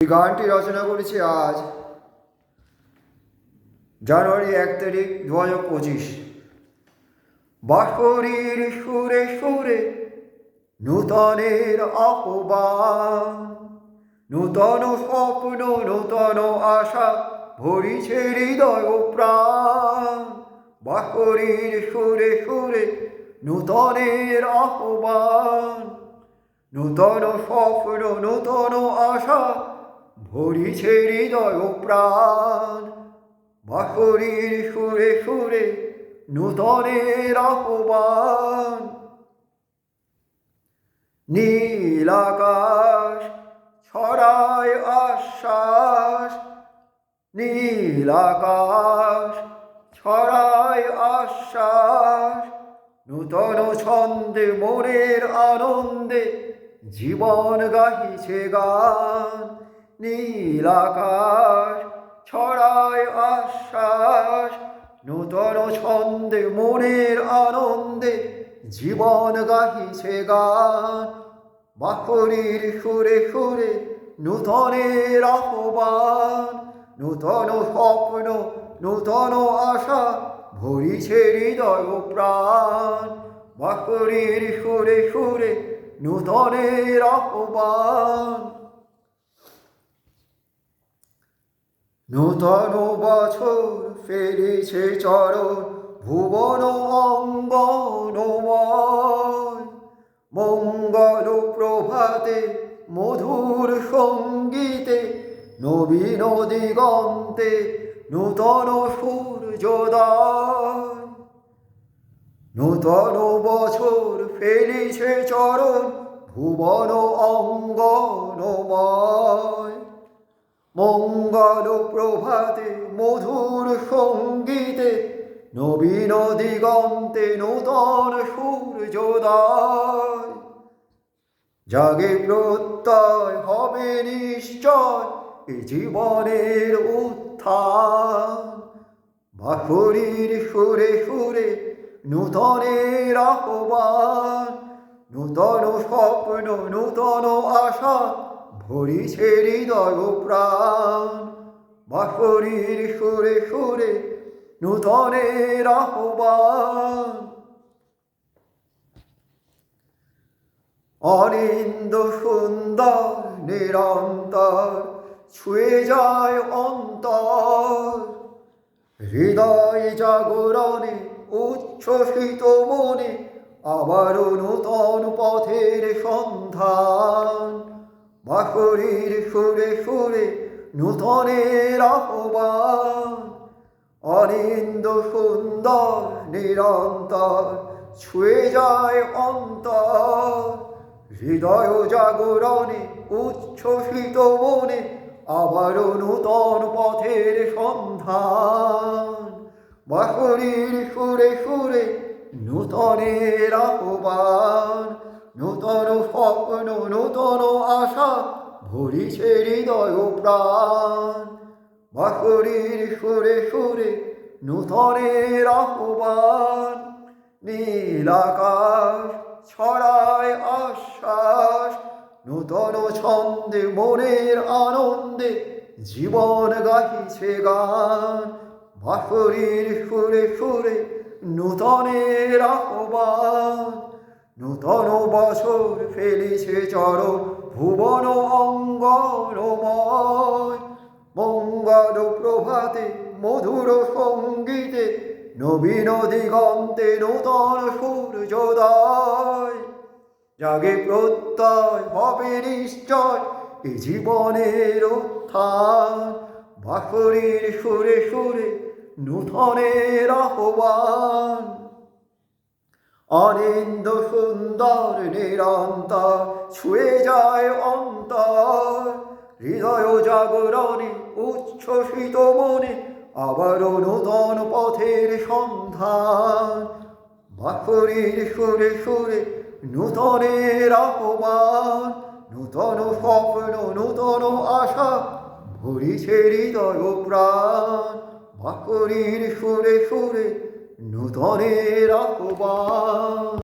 এই গানটি রচনা করেছি আজ জানুয়ারি এক তারিখ দু হাজার পঁচিশ। বাঁশরীর সুরে সুরে নূতনের আহ্বান, নূতন স্বপ্ন, নূতন আশা ভরিছে হৃদয় প্রাণ। বাঁশরীর সুরে সুরে নূতনের আহ্বান, নূতন স্বপ্ন, নূতন আশা ভরিছে হৃদয় প্রাণ। বাঁশরীর সুরে সুরে নূতনের আহ্বান। নীল আকাশ ছড়ায় আশ্বাস। নীল আকাশ ছড়ায় আশ্বাস। নূতন ছন্দে মনের আনন্দে জীবন গাহিছে গান। নীল আকাশ ছড়ায় আশ্বাস, নূতন ছন্দে মনের আনন্দে জীবন গাহিছে গান। বাকরির সুরে সুরে নূতনের আহ্বান, নূতন স্বপ্ন, নূতন আশা ভরিছে হৃদয় প্রাণ। বাকরির সুরে সুরে নূতনের আহ্বান। নূতন বছর ফেরেছে চরণ, ভুবন অঙ্গনময় মঙ্গল প্রভাতে, মধুর সঙ্গীতে, নবীন দিগন্তে নূতন সূর্যোদয়। নূতন বছর ফেলিছে চরণ, ভুবন অঙ্গনময় মঙ্গল প্রভাতে, মধুর সঙ্গীতে, নবীন দিগন্তে নূতন সূর্যোদয়। জাগে প্রত্যয় হবে নিশ্চয়, এ জীবনের উত্থান। বাঁশরীর সুরে সুরে নূতনের আহ্বান, নূতন স্বপ্ন, নূতন আশা ভরিছে হৃদয় প্রাণ। বাঁশরীর সুরে সুরে নূতনের আহ্বান। অনিন্দ সুন্দর নিরন্তর ছুঁয়ে যায় অন্তর। হৃদয় জাগরণে উচ্ছ্বসিত মনে আবারও নূতন পথের সন্ধান। বাঁশরীর সুরে সুরে নূতনের আহ্বান। অনিন্দ সুন্দর নিরন্তর ছুঁয়ে যায় অন্তর। হৃদয় জাগরণে, উচ্ছ্বসিত মনে আবারও নূতন পথের সন্ধান। বাঁশরীর সুরে সুরে নূতনের আহ্বান। নূতন স্বপ্ন, নূতন আশা, ভরিছে হৃদয় প্রাণ। বাঁশরীর সুরে সুরে নূতনের আহ্বান। নীল আকাশ ছড়ায় আশ্বাস, নূতন ছন্দে মনের আনন্দে জীবন গাহিছে গান। বাঁশরীর সুরে সুরে নূতনের আহ্বান। নূতন বছর ফেলিছে চর ভুবন অঙ্গনময়। মঙ্গল প্রভাতে, মধুর সঙ্গীতে, নবীন দিগন্তে নূতন সূর্যোদয় জাগে প্রত্যয় হবে নিশ্চয়, এ জীবনের উত্থান। বাঁশরীর সুরে সুরে নূতনের আহ্বান। অনিন্দ সুন্দর নিরন্তর ছুঁয়ে যায় অন্তর। হৃদয় জাগরণে উচ্ছ্বসিত মনে আবারও নূতন পথের সন্ধান। বাঁশরীর সুরে সুরে নূতনের আহ্বান নূতন স্বপ্ন, নূতন আশা ভরিছে হৃদয় প্রাণ। বাঁশরীর সুরে সুরে নূতনের আহ্বান